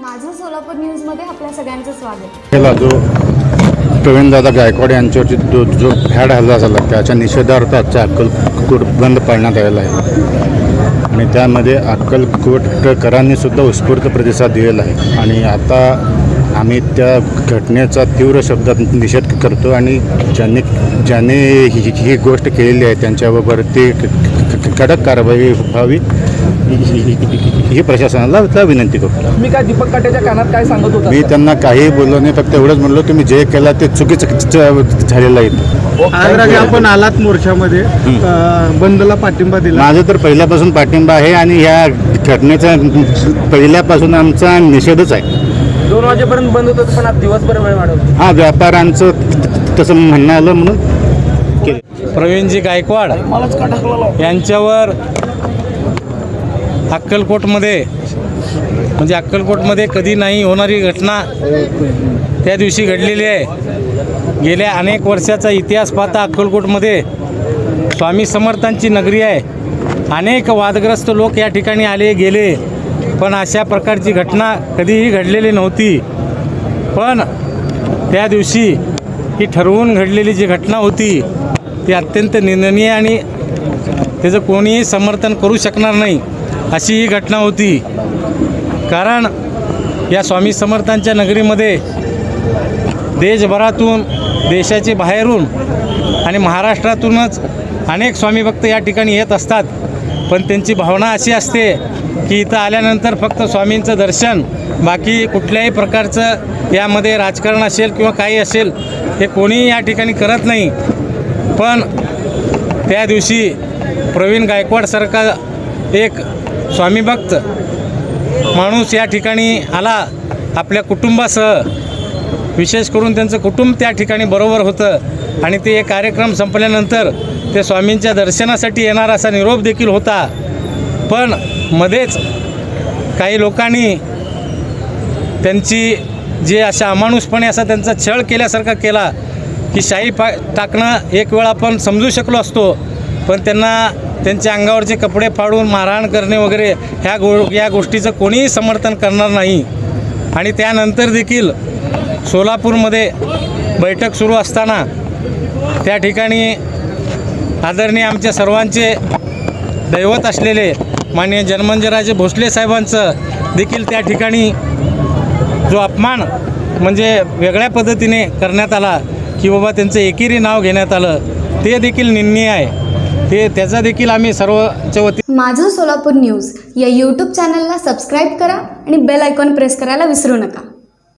माझं सोलापूर न्यूजमध्ये आपल्या सगळ्यांचं स्वागत. केला जो प्रवीणदादा गायकवाड यांच्यावरती जो जो फॅड हल्ला झाला त्याच्या निषेधार्थ आजचा अक्कलकोट बंद पाळण्यात आलेला आहे. आणि त्यामध्ये अक्कलकोटकरांनी सुद्धा उत्स्फूर्त प्रतिसाद दिलेला आहे. आणि आता आम्ही त्या घटनेचा तीव्र शब्दात निषेध करतो आणि ज्यांनी ज्याने ही ही- गोष्ट केलेली आहे त्यांच्यावरती क- क- कडक कारवाई व्हावी ही- ही- ही- ही प्रशासनाला त्या विनंती करतो. तुम्ही काय दीपक काट्याच्या कानात काय सांगत होता? मी त्यांना काही बोललो नाही फक्त एवढंच म्हणलो तुम्ही जे केला ते चुकीचं झालेलं आहे. आज आपण आलात मोर्चामध्ये. बंदला पाठिंबा दिला. माझं तर पहिल्यापासून पाठिंबा आहे आणि या घटनेचा पहिल्यापासून आमचा निषेधच आहे. दोन वाजेपर्यंत बंद होतं पण आज दिवसभर वेळ वाढवली. हा व्यापाऱ्यांचं त- तसं म्हणणं आलं म्हणून केलं. प्रवीणजी गायकवाड यांच्यावर अक्कलकोटमध्ये म्हणजे अक्कलकोटमध्ये कधी नाही होणारी घटना त्या दिवशी घडलेली आहे. गेल्या अनेक वर्षाचा इतिहास पाहता अक्कलकोटमध्ये स्वामी समर्थांची नगरी आहे. अनेक वादग्रस्त लोक या ठिकाणी आले गेले. पण अशा प्रकारची घटना कधीही घडलेली नव्हती. पण त्या दिवशी ही ठरवून घडलेली जी घटना होती ती अत्यंत निंदनीय आणि त्याचं कोणीही समर्थन करू शकणार नाही अशी ही घटना होती. कारण या स्वामी समर्थांच्या नगरीमध्ये देशभरातून देशाचे बाहेरून आणि महाराष्ट्रातूनच अनेक स्वामी भक्त या ठिकाणी येत असतात. पण त्यांची भावना अशी असते की इथं आल्यानंतर फक्त स्वामींचं दर्शन बाकी कुठल्याही प्रकारचं यामध्ये राजकारण असेल किंवा काही असेल हे कोणीही या ठिकाणी करत नाही. पण त्या दिवशी प्रवीण गायकवाडसारखा एक स्वामी भक्त माणूस या ठिकाणी आला. आपल्या कुटुंबासह विशेष करून त्यांचं कुटुंब त्या ठिकाणी बरोबर होतं आणि ते एक कार्यक्रम संपल्यानंतर ते स्वामींच्या दर्शनासाठी येणार असा निरोप देखील होता. पण मध्येच काही लोकांनी त्यांची जे अशा अमानुषपणे असा त्यांचा छळ केल्यासारखा केला की शाई पा टाकणं एक वेळ आपण समजू शकलो असतो पण त्यांना त्यांच्या अंगावरचे कपडे फाडून मारहाण करणे वगैरे ह्या गो या गोष्टीचं कोणीही समर्थन करणार नाही. आणि त्यानंतर देखील सोलापूरमध्ये बैठक सुरू असताना त्या ठिकाणी आदरणीय आमच्या सर्वांचे दैवत असलेले माननीय जनमंजराजे भोसले साहेबांचं देखील त्या ठिकाणी जो अपमान म्हणजे वेगळ्या पद्धतीने करण्यात आला की बाबा त्यांचं एकेरी नाव घेण्यात आलं ते देखील निंदनीय आहे. ते त्याचा देखील आम्ही सर्वच्या वती माझं सोलापूर न्यूज या यूट्यूब चॅनलला सबस्क्राईब करा आणि बेल आयकॉन प्रेस करायला विसरू नका.